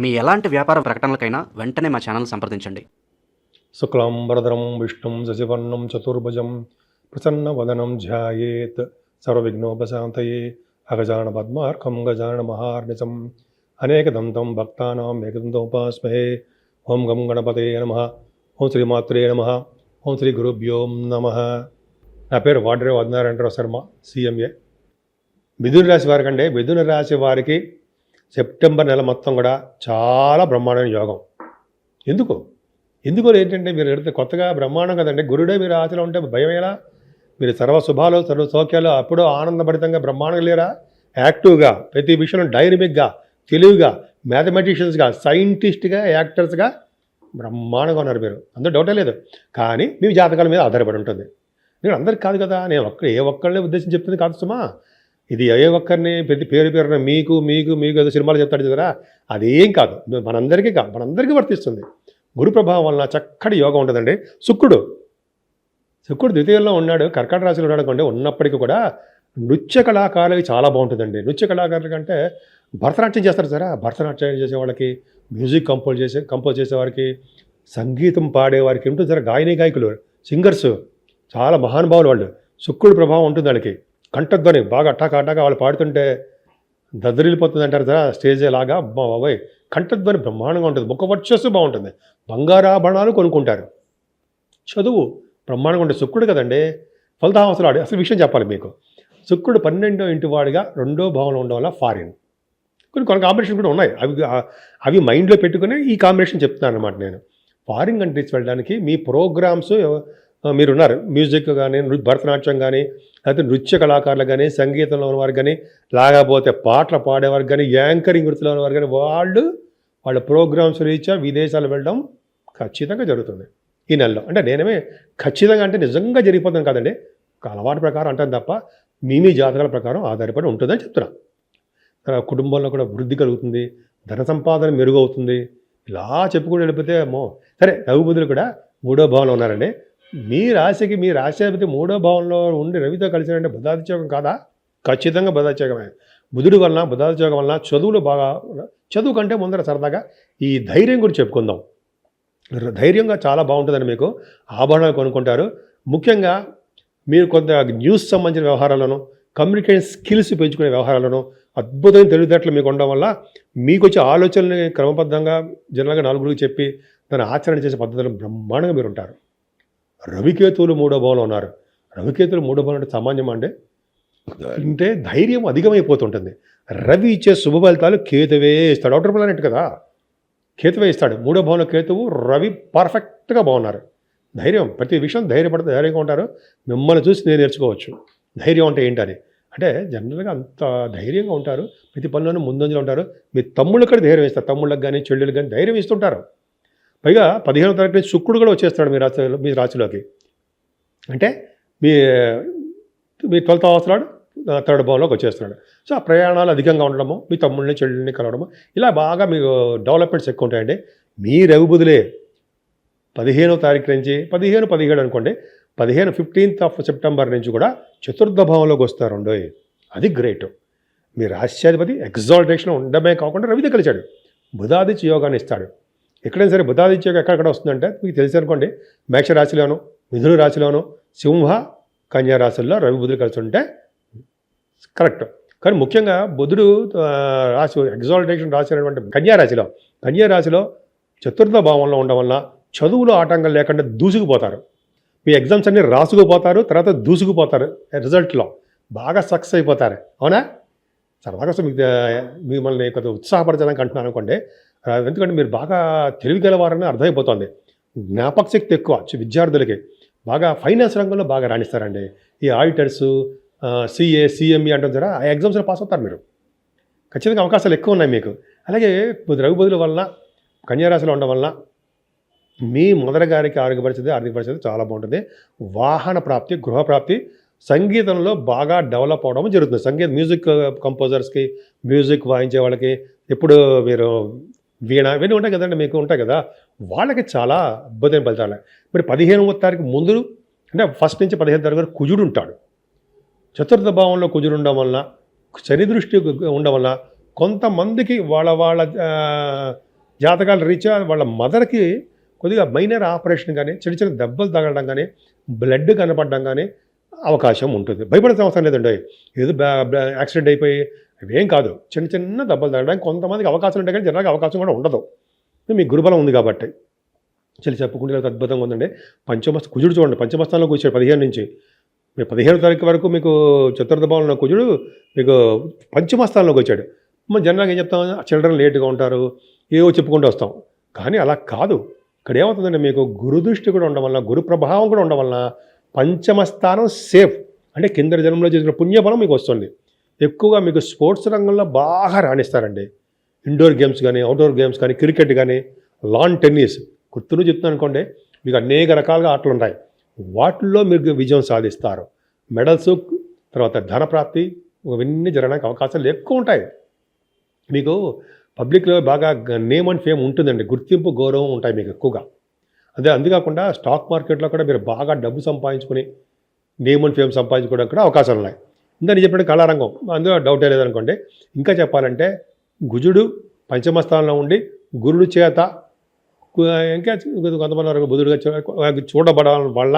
మీ ఎలాంటి వ్యాపార ప్రకటనలకైనా వెంటనే మా ఛానల్ సంప్రదించండి. శుక్లాంబరధరం విష్ణుం శశివర్ణం చతుర్భుజం ప్రసన్న వదనం ధ్యాయేత్ సర్వవిఘ్నోపశాంతయే అగజాన పద్మార్కం గజాన అనేక అనేకదంతం భక్తానాం ఏకదంతోపాస్మహే ఓం గం గణపతే నమ ఓం శ్రీమాత్రే నమ ఓం శ్రీ గురుభ్యోం నమ. నా పేరు వాడ్రే వదనారాయణరావు శర్మ సీఎంఏ. మిథున రాశి వారి కంటే మిథున రాశి వారికి సెప్టెంబర్ నెల మొత్తం కూడా చాలా బ్రహ్మాండమైన యోగం. ఎందుకు? ఎందుకో ఏంటంటే మీరు ఎడితే కొత్తగా బ్రహ్మాండం కదండి గురుడే మీరు ఆశలో ఉంటే భయం ఎలా? మీరు సర్వ శుభాలు సర్వ సౌఖ్యాలు అప్పుడో ఆనందభరితంగా బ్రహ్మాండంగా లేరా? యాక్టివ్గా ప్రతి విషయంలో డైనమిక్గా తెలివిగా మ్యాథమెటిషియన్స్గా సైంటిస్ట్గా యాక్టర్స్గా బ్రహ్మాండంగా ఉన్నారు మీరు. అందరూ డౌటే లేదు. కానీ మీ జాతకాల మీద ఆధారపడి ఉంటుంది. నేను అందరికి కాదు కదా నేను ఒక్క ఏ ఒక్కళ్ళనే ఉద్దేశం చెప్తుంది కాదు సుమా. ఇది ఏ ఒక్కరిని ప్రతి పేరు పేరున మీకు మీకు మీకు ఏదో సినిమాలు చెప్తాడు చదరా అదేం కాదు. మనందరికీ కాదు. మనందరికీ వర్తిస్తుంది. గురు ప్రభావం వలన చక్కటి యోగం ఉంటుందండి. శుక్రుడు. శుక్రుడు ద్వితీయంలో ఉన్నాడు. కర్కాట రాశిలో ఉన్నాడు అనుకోండి. ఉన్నప్పటికీ కూడా నృత్య కళాకారులకి చాలా బాగుంటుందండి. నృత్య కళాకారుల కంటే భరతనాట్యం చేస్తారు సరే భరతనాట్యం చేసే వాళ్ళకి మ్యూజిక్ కంపోజ్ చేసే కంపోజ్ చేసేవారికి సంగీతం పాడేవారికి ఉంటుంది సరే గాయని గాయకులు సింగర్స్ చాలా మహానుభావులు వాళ్ళు. శుక్రుడి ప్రభావం ఉంటుంది వాళ్ళకి. కంఠధ్వని బాగా అట్టాక అట్టాక వాళ్ళు పాడుతుంటే దద్దరిల్లిపోతుంది అంటారు కదా స్టేజ్ లాగా. అబ్బా బాబాయ్ కంఠధ్వని బ్రహ్మాండంగా ఉంటుంది. ముఖ వర్చస్సు బాగుంటుంది. బంగారాభరణాలు కొనుక్కుంటారు. చదువు బ్రహ్మాండంగా ఉంటుంది. శుక్రుడు కదండి ఫలితావసరాడు అసలు విషయం చెప్పాలి మీకు. శుక్రుడు పన్నెండో ఇంటి వాడిగా రెండో భావంలో ఉండడం వల్ల ఫారిన్ కొన్ని కొన్ని కాంబినేషన్ కూడా ఉన్నాయి. అవి అవి మైండ్లో పెట్టుకుని ఈ కాంబినేషన్ చెప్తున్నాను అనమాట నేను. ఫారిన్ కంట్రీస్ వెళ్ళడానికి మీ ప్రోగ్రామ్స్ మీరున్నారు. మ్యూజిక్ కానీ భరతనాట్యం కానీ లేకపోతే నృత్య కళాకారులు కానీ సంగీతంలో ఉన్నవారు కానీ లేకపోతే పాటలు పాడేవారు కానీ యాంకరింగ్ వృత్తిలో ఉన్నవారు కానీ వాళ్ళు వాళ్ళ ప్రోగ్రామ్స్ రీత్యా విదేశాలు వెళ్ళడం ఖచ్చితంగా జరుగుతుంది. ఈ నెలలో. అంటే నేనేమే ఖచ్చితంగా అంటే నిజంగా జరిగిపోతుంది కాదండి. ఒక అలవాటు ప్రకారం అంటాను తప్ప మీ మీ జాతకాల ప్రకారం ఆధారపడి ఉంటుందని చెప్తున్నా. కుటుంబంలో కూడా వృద్ధి కలుగుతుంది ధన సంపాదన మెరుగవుతుంది. ఇలా చెప్పుకుంటూ వెళ్ళిపోతే సరే రఘుబుద్ధులు కూడా మూడో భావంలో ఉన్నారండి. మీ రాశికి మీ రాశాధిపతి మూడో భావంలో ఉండి రవితో కలిసారంటే బుధాదిత్యోగం కాదా? ఖచ్చితంగా బుధాదిత్యోగమే బుధుడి వలన బుధాదిత్యోగం వలన చదువులు బాగా చదువు కంటే ముందర సరదాగా ఈ ధైర్యం గురించి చెప్పుకుందాం. ధైర్యంగా చాలా బాగుంటుందని మీకు. ఆభరణాలు కొనుక్కుంటారు. ముఖ్యంగా మీరు కొంత న్యూస్ సంబంధించిన వ్యవహారాలను కమ్యూనికేషన్ స్కిల్స్ పెంచుకునే వ్యవహారాలను అద్భుతమైన తెలివితేటలు మీకు ఉండడం వల్ల మీకు వచ్చే ఆలోచనల్ని క్రమబద్ధంగా జనరల్గా నలుగురికి చెప్పి దాన్ని ఆచరణ చేసే పద్ధతులు బ్రహ్మాండంగా మీరు ఉంటారు. రవికేతువులు మూడో భావంలో ఉన్నారు రవికేతులు మూడో భావం అంటే సామాన్యం అంటే అంటే ధైర్యం అధికమైపోతుంటుంది. రవి ఇచ్చే శుభ ఫలితాలు కేతువే ఇస్తాడు. అవుటర్ ప్లానెట్ కదా? కేతువే ఇస్తాడు. మూడో భావంలో కేతువు రవి పర్ఫెక్ట్గా బాగున్నారు. ధైర్యం ప్రతి విషయం ధైర్యపడితే ధైర్యంగా ఉంటారు. మిమ్మల్ని చూసి నేను నేర్చుకోవచ్చు. ధైర్యం అంటే ఏంటని? అంటే జనరల్గా అంత ధైర్యంగా ఉంటారు. ప్రతి పనిలోనూ ముందంజలో ఉంటారు. మీ తమ్ముళ్ళు కూడా ధైర్యం ఇస్తారు. తమ్ముళ్ళకి కానీ చెల్లెళ్ళకి కానీ ధైర్యం ఇస్తుంటారు. పైగా పదిహేనవ తారీఖు నుంచి శుక్రుడు కూడా వచ్చేస్తాడు మీ రాశిలో మీ రాశిలోకి. అంటే మీ మీ ట్వెల్త్ అవసరాడు థర్డ్ భావంలోకి వచ్చేస్తున్నాడు. సో ఆ ప్రయాణాలు అధికంగా ఉండడము మీ తమ్ముళ్ళని చెల్లెల్ని కలవడము ఇలా బాగా మీకు డెవలప్మెంట్స్ ఎక్కువ ఉంటాయండి. మీ రవిబుదులే పదిహేనవ తారీఖు నుంచి పదిహేను పదిహేడు అనుకోండి పదిహేను ఫిఫ్టీన్త్ ఆఫ్ సెప్టెంబర్ నుంచి కూడా చతుర్థ భావంలోకి వస్తారు ఉండోయ్ అది గ్రేట్. మీ రాష్ట్రాధిపతి ఎగ్జాల్టేషన్ ఉండమే కాకుండా రవితో కలిశాడు. బుధాదిత్య యోగాన్ని ఇస్తాడు. ఎక్కడైనా సరే బుధాదిత్య యోగం ఎక్కడెక్కడ వస్తుందంటే మీకు తెలిసి అనుకోండి మేషరాశిలోను మిథున రాశిలోను సింహ కన్యా రాశుల్లో రవి బుధులు కలిసి ఉంటే కరెక్ట్ కానీ ముఖ్యంగా బుధుడు రాశి ఎగ్జాల్టేషన్ రాశి అనేటువంటి కన్యా రాశిలో కన్యా రాశిలో చతుర్థ భావంలో ఉండడం వల్ల చదువులో ఆటంకం లేకుండా దూసుకుపోతారు. మీ ఎగ్జామ్స్ అన్నీ రాసుకుపోతారు తర్వాత దూసుకుపోతారు రిజల్ట్లో బాగా సక్సెస్ అయిపోతారు. అవునా? సరదాగా అసలు మీకు మిమ్మల్ని కొద్దిగా ఉత్సాహపరచడానికి అంటున్నాను అనుకోండి. ఎందుకంటే మీరు బాగా తెలివిగలవారని అర్థమైపోతుంది. జ్ఞాపక శక్తి ఎక్కువ విద్యార్థులకి. బాగా ఫైనాన్స్ రంగంలో బాగా రాణిస్తారండి. ఈ ఆడిటర్స్ సిఏ సిఎంఈ అంటాం సరే ఆ ఎగ్జామ్స్లో పాస్ అవుతారు మీరు. ఖచ్చితంగా అవకాశాలు ఎక్కువ ఉన్నాయి మీకు. అలాగే రవి వలన కన్యారాశిలో ఉండడం వలన మీ మొదటి గారికి ఆరోగ్య పరిస్థితి ఆర్థిక పరిస్థితి చాలా బాగుంటుంది. వాహన ప్రాప్తి గృహ ప్రాప్తి సంగీతంలో బాగా డెవలప్ అవడం జరుగుతుంది. సంగీత మ్యూజిక్ uh, కంపోజర్స్కి మ్యూజిక్ వాయించే వాళ్ళకి ఇప్పుడు మీరు వీణ ఇవన్నీ ఉంటాయి కదండి మీకు ఉంటాయి కదా. వాళ్ళకి చాలా అద్భుతమైన ఫలితాలు. మరి పదిహేనవ తారీఖు ముందు అంటే ఫస్ట్ నుంచి పదిహేను తారీఖు వరకు కుజుడు ఉంటాడు. చతుర్థ భావంలో కుజుడు ఉండడం వలన శని దృష్టి ఉండడం వలన కొంతమందికి వాళ్ళ వాళ్ళ జాతకాలు రీచ్ రీత్యా వాళ్ళ మదర్కి కొద్దిగా మైనర్ ఆపరేషన్ కానీ చిన్న చిన్న దెబ్బలు తగలడం కానీ బ్లడ్ కనపడడం కానీ అవకాశం ఉంటుంది. భయపడాల్సిన అవసరం లేదండి. ఏదో బ్యా- బ్యా- యాక్సిడెంట్ అయిపోయి అవేం కాదు. చిన్న చిన్న దెబ్బలు తగ్గడానికి కొంతమందికి అవకాశం ఉంటాయి కానీ జనరల్గా అవకాశం కూడా ఉండదు. మీ గురుబలం ఉంది కాబట్టి. చెల్లి చెప్పుకుంటే అద్భుతంగా ఉందండి. పంచమస్త కుజుడు చూడండి. పంచమస్థానంలో కూర్చోడు పదిహేను నుంచి. మీరు పదిహేను తారీఖు వరకు మీకు చతుర్థ భావంలో కుజుడు మీకు పంచమస్థానంలోకి వచ్చాడు. మనం జనరల్గా ఏం చెప్తాం? చిల్డ్రన్ లేట్గా ఉంటారు. ఏవో చెప్పుకుంటూ వస్తాం. కానీ అలా కాదు. ఇక్కడ ఏమవుతుందంటే మీకు గురు దృష్టి కూడా ఉండడం వల్ల గురు ప్రభావం కూడా ఉండడం పంచమస్థానం సేఫ్. అంటే కింద జన్మలో చేసిన పుణ్యఫలం మీకు వస్తుంది. ఎక్కువగా మీకు స్పోర్ట్స్ రంగంలో బాగా రాణిస్తారండి. ఇండోర్ గేమ్స్ కానీ అవుట్డోర్ గేమ్స్ కానీ క్రికెట్ కానీ లాన్ టెన్నిస్ గుర్తును చెప్తున్నాను అనుకోండి మీకు అనేక రకాలుగా ఆటలు ఉంటాయి వాటిల్లో మీరు విజయం సాధిస్తారు. మెడల్స్ తర్వాత ధనప్రాప్తి ఇవన్నీ జరగడానికి అవకాశాలు ఎక్కువ ఉంటాయి. మీకు పబ్లిక్లో బాగా నేమ్ అండ్ ఫేమ్ ఉంటుందండి. గుర్తింపు గౌరవం ఉంటాయి మీకు ఎక్కువగా. అదే అందుకాకుండా స్టాక్ మార్కెట్లో కూడా మీరు బాగా డబ్బు సంపాదించుకుని నేమ్ అండ్ ఫేమ్ సంపాదించుకోవడానికి కూడా అవకాశాలు ఉన్నాయి. ఇంకా నేను చెప్పిన కళారంగం అందులో డౌటే లేదనుకోండి. ఇంకా చెప్పాలంటే గుజుడు పంచమస్థానంలో ఉండి గురుడు చేత ఇంకా కొంతమంది వరకు బుధుడుగా చూడబడడం వల్ల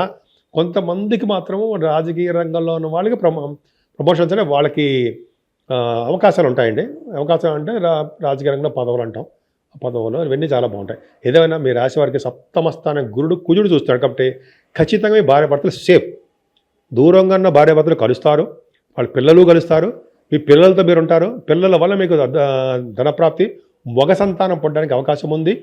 కొంతమందికి మాత్రము రాజకీయ రంగంలో ఉన్న వాళ్ళకి ప్రమో ప్రమోషన్స్ అంటే వాళ్ళకి అవకాశాలు ఉంటాయండి. అవకాశాలు అంటే రా రాజకీయ రంగంలో పదవులు అంటాం. పదవులు ఇవన్నీ చాలా బాగుంటాయి. ఏదైనా మీ రాశి వారికి సప్తమ స్థానం గురుడు కుజుడు చూస్తాడు కాబట్టి ఖచ్చితంగా మీ భార్యభర్తలు సేఫ్. దూరంగా ఉన్న భార్యభర్తలు కలుస్తారు వాళ్ళ పిల్లలు కలుస్తారు మీ పిల్లలతో మీరు ఉంటారు పిల్లల వల్ల మీకు ధనప్రాప్తి మగ సంతానం పొందడానికి అవకాశం ఉంది.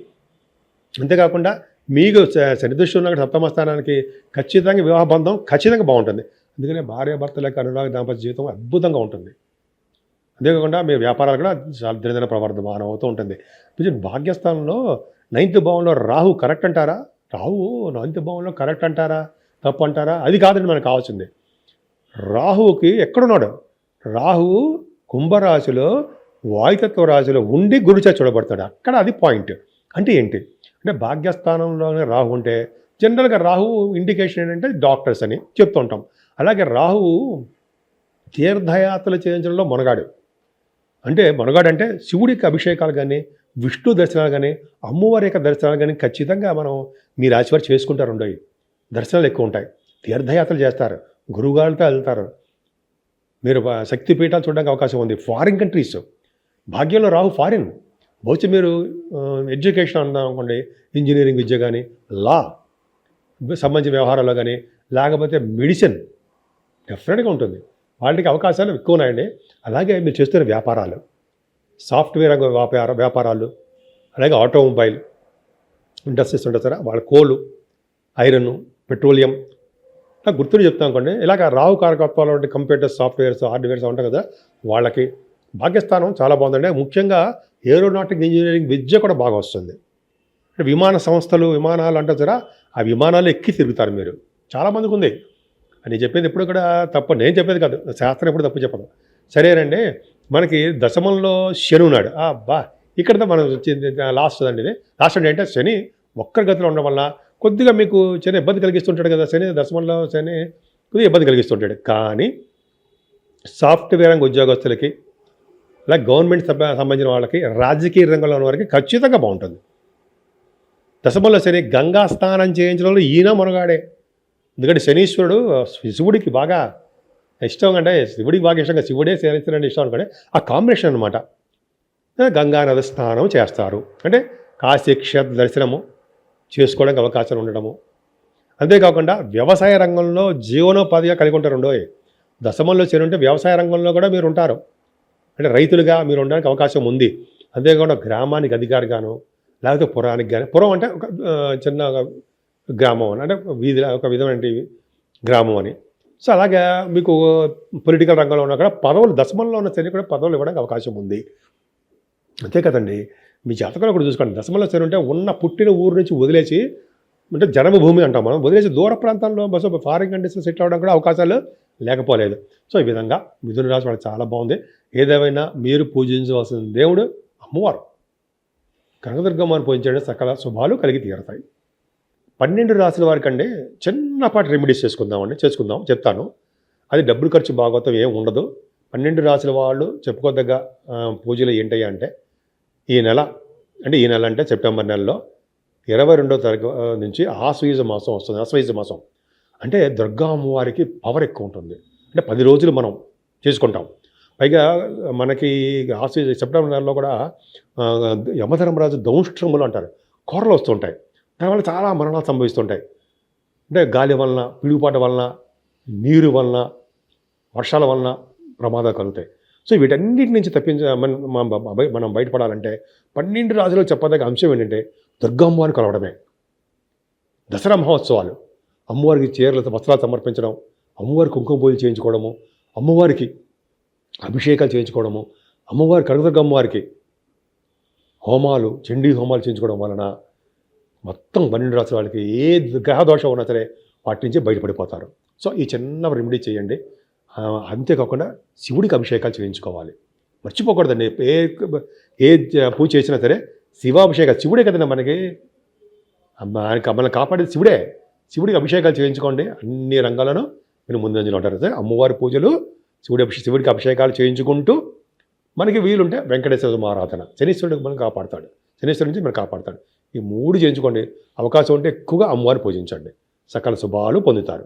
అంతేకాకుండా మీకు శనిదృష్టి దృష్టి ఉన్న సప్తమ స్థానానికి ఖచ్చితంగా వివాహ బంధం ఖచ్చితంగా బాగుంటుంది. అందుకనే భార్యభర్తల యొక్క అనురాగ దాంపత్య జీవితం అద్భుతంగా ఉంటుంది. అంతేకాకుండా మీ వ్యాపారాలు కూడా చాలా దినదిన ప్రవర్ధమానం అవుతూ ఉంటుంది. కొంచెం భాగ్యస్థానంలో నైన్త్ భావంలో రాహు కరెక్ట్ అంటారా? రాహు నైన్త్ భావంలో కరెక్ట్ అంటారా? తప్పు అంటారా? అది కాదండి మనకు కావాల్సింది. రాహువుకి ఎక్కడున్నాడు? రాహువు కుంభరాశిలో వాయుతత్వ రాశిలో ఉండి గురుచా చూడబడతాడు. అక్కడ అది పాయింట్. అంటే ఏంటి? అంటే భాగ్యస్థానంలోనే రాహు ఉంటే జనరల్గా రాహు ఇండికేషన్ ఏంటంటే డాక్టర్స్ అని చెప్తుంటాం. అలాగే రాహువు తీర్థయాత్రలు చేయించడంలో మునగాడు. అంటే మనగాడంటే శివుడికి అభిషేకాలు కానీ విష్ణు దర్శనాలు కానీ అమ్మవారి యొక్క దర్శనాలు కానీ ఖచ్చితంగా మనం మీ రాశివారు చేసుకుంటారు ఉండవు దర్శనాలు ఎక్కువ ఉంటాయి. తీర్థయాత్రలు చేస్తారు. గురువుగారితో వెళ్తారు. మీరు శక్తి శక్తిపీఠాలు చూడడానికి అవకాశం ఉంది. Foreign countries. భాగ్యంలో రాహు ఫారిన్. బహుశా మీరు ఎడ్యుకేషన్ అందాం అనుకోండి. ఇంజనీరింగ్ విద్య కానీ లా సంబంధించిన వ్యవహారాల్లో కానీ లేకపోతే మెడిసిన్. డెఫినెట్గా ఉంటుంది. వాళ్ళకి అవకాశాలు ఎక్కువ ఉన్నాయండి అలాగే మీరు చేస్తున్న వ్యాపారాలు సాఫ్ట్వేర్ రంగ వ్యాపార వ్యాపారాలు అలాగే ఆటోమొబైల్ ఇండస్ట్రీస్ ఉంటుంది సార్. వాళ్ళ కోలు ఐరన్ పెట్రోలియం. నాకు గుర్తుని చెప్తాం అనుకోండి. ఇలాగ రావు కారకత్వాలు వంటి కంప్యూటర్స్ సాఫ్ట్వేర్స్ హార్డ్వేర్స్ ఉంటాయి కదా వాళ్ళకి భాగ్యస్థానం చాలా బాగుందండి. ముఖ్యంగా ఏరోనాటిక్ ఇంజనీరింగ్ విద్య కూడా బాగా వస్తుంది. అంటే విమాన సంస్థలు విమానాలు అంటారు ఆ విమానాలు ఎక్కి తిరుగుతారు మీరు. చాలామందికి ఉంది. అని చెప్పేది ఎప్పుడు కూడా తప్పు నేను చెప్పేది కాదు. శాస్త్రం ఎప్పుడు తప్పు చెప్పదు. సరేనండి మనకి దశమంలో శని ఉన్నాడు. ఆ బా ఇక్కడ మనం వచ్చింది లాస్ట్ అండి ఇది. లాస్ట్ అంటే శని ఒక్కరి గతిలో ఉండడం వల్ల కొద్దిగా మీకు శని ఇబ్బంది కలిగిస్తుంటాడు కదా శని దశమంలో శని కొద్దిగా ఇబ్బంది కలిగిస్తుంటాడు. కానీ సాఫ్ట్వేర్ రంగ ఉద్యోగస్తులకి అలాగే గవర్నమెంట్ సంబంధించిన వాళ్ళకి రాజకీయ రంగంలో ఉన్న వారికి ఖచ్చితంగా బాగుంటుంది. దశమంలో శని గంగా స్నానం చేయించడంలో ఈయన మునగాడే. ఎందుకంటే శనీశ్వరుడు శివుడికి బాగా ఇష్టం అంటే శివుడికి బాగా ఇష్టంగా శివుడే శనీశ్వరుడు ఇష్టం అనుకోండి ఆ కాంబినేషన్ అనమాట గంగా నది స్నానం చేస్తారు. అంటే కాశీ క్షేత్ర దర్శనము చేసుకోవడానికి అవకాశం ఉండడము. అంతేకాకుండా వ్యవసాయ రంగంలో జీవనోపాధిగా కలిగి ఉంటారు ఉండో దశమంలో చేరుంటే వ్యవసాయ రంగంలో కూడా మీరు ఉంటారు. అంటే రైతులుగా మీరు ఉండడానికి అవకాశం ఉంది. అంతేకాకుండా గ్రామానికి అధికారిగాను లేకపోతే పురానికి కానీ పురం అంటే ఒక చిన్న గ్రామం అని అంటే వీధి ఒక విధమైన గ్రామం అని. సో అలాగే మీకు పొలిటికల్ రంగంలో ఉన్న కూడా పదవులు దశమంలో ఉన్న శని కూడా పదవులు ఇవ్వడానికి అవకాశం ఉంది. అంతే కదండి. మీ జాతకంలో కూడా చూసుకోండి. దశమంలో శని ఉంటే ఉన్న పుట్టిన ఊరు నుంచి వదిలేసి అంటే జన్మభూమి అంటాం మనం వదిలేసి దూర ప్రాంతాల్లో బస్సు ఫారిన్ కండిషన్ సెటిల్ అవ్వడం కూడా అవకాశాలు లేకపోలేదు. సో ఈ విధంగా మిథున రాశి వాళ్ళకి చాలా బాగుంది. ఏదేమైనా మీరు పూజించవలసిన దేవుడు అమ్మవారు. కనకదుర్గమ్మని పూజించడం సకల శుభాలు కలిగి తీరతాయి. పన్నెండు రాశుల వారికంటే చిన్నపాటి రెమెడీస్ చేసుకుందామండి చేసుకుందాం చెప్తాను. అది డబ్బులు ఖర్చు భాగవతం ఏం ఉండదు. పన్నెండు రాసుల వాళ్ళు చెప్పుకోదగ్గ పూజలు ఏంటయ్యా అంటే ఈ నెల అంటే ఈ నెల అంటే సెప్టెంబర్ నెలలో ఇరవై రెండో తారీఖు నుంచి ఆశ్వయుజ మాసం వస్తుంది ఆశ్వయుజ మాసం. అంటే దుర్గా అమ్మవారికి పవర్ ఎక్కువ ఉంటుంది. అంటే పది రోజులు మనం చేసుకుంటాం. పైగా మనకి ఆశ్వయుజ సెప్టెంబర్ నెలలో కూడా యమధర్మరాజు దౌష్ట్రములు అంటారు. కూరలు వస్తుంటాయి. దానివల్ల చాలా మరణాలు సంభవిస్తుంటాయి. అంటే గాలి వలన పిడుగుపాట వలన నీరు వలన వర్షాల వలన ప్రమాదాలు కలుగుతాయి. సో వీటన్నిటి నుంచి తప్పించ మనం బయటపడాలంటే పన్నెండు రాజులు చెప్పదగ్గ అంశం ఏంటంటే దుర్గమ్మవారిని కలవడమే. దసరా మహోత్సవాలు. అమ్మవారికి చీరలు వస్త్రాలు సమర్పించడం అమ్మవారి కుంకుమ పూజలు చేయించుకోవడము అమ్మవారికి అభిషేకాలు చేయించుకోవడము అమ్మవారి కనకదుర్గ హోమాలు చండీ హోమాలు చేయించుకోవడం వలన మొత్తం పన్నెండు రాసిన వాళ్ళకి ఏ గ్రహ దోషం ఉన్నా సరే వాటి నుంచి బయటపడిపోతారు. సో ఈ చిన్న రెమెడీ చేయండి. అంతేకాకుండా శివుడికి అభిషేకాలు చేయించుకోవాలి. మర్చిపోకూడదండి. ఏ ఏ పూజ చేసినా సరే శివాభిషేకాలు శివుడే కదండి మనకి. మనకి ఆయనకి మనల్ని కాపాడేది శివుడే. శివుడికి అభిషేకాలు చేయించుకోండి. అన్ని రంగాలను మీరు ముందంజలో ఉంటారు. సరే అమ్మవారి పూజలు శివుడి అభిషే శివుడికి అభిషేకాలు చేయించుకుంటూ మనకి వీలుంటే వెంకటేశ్వర ఆరాధన. శనీశ్వరుడికి మనం కాపాడతాడు. శనీశ్వరుడి నుంచి మనం కాపాడతాడు. ఈ మూడు చేయించుకోండి. అవకాశం ఉంటే ఎక్కువగా అమ్మవారిని పూజించండి. సకల శుభాలు పొందుతారు.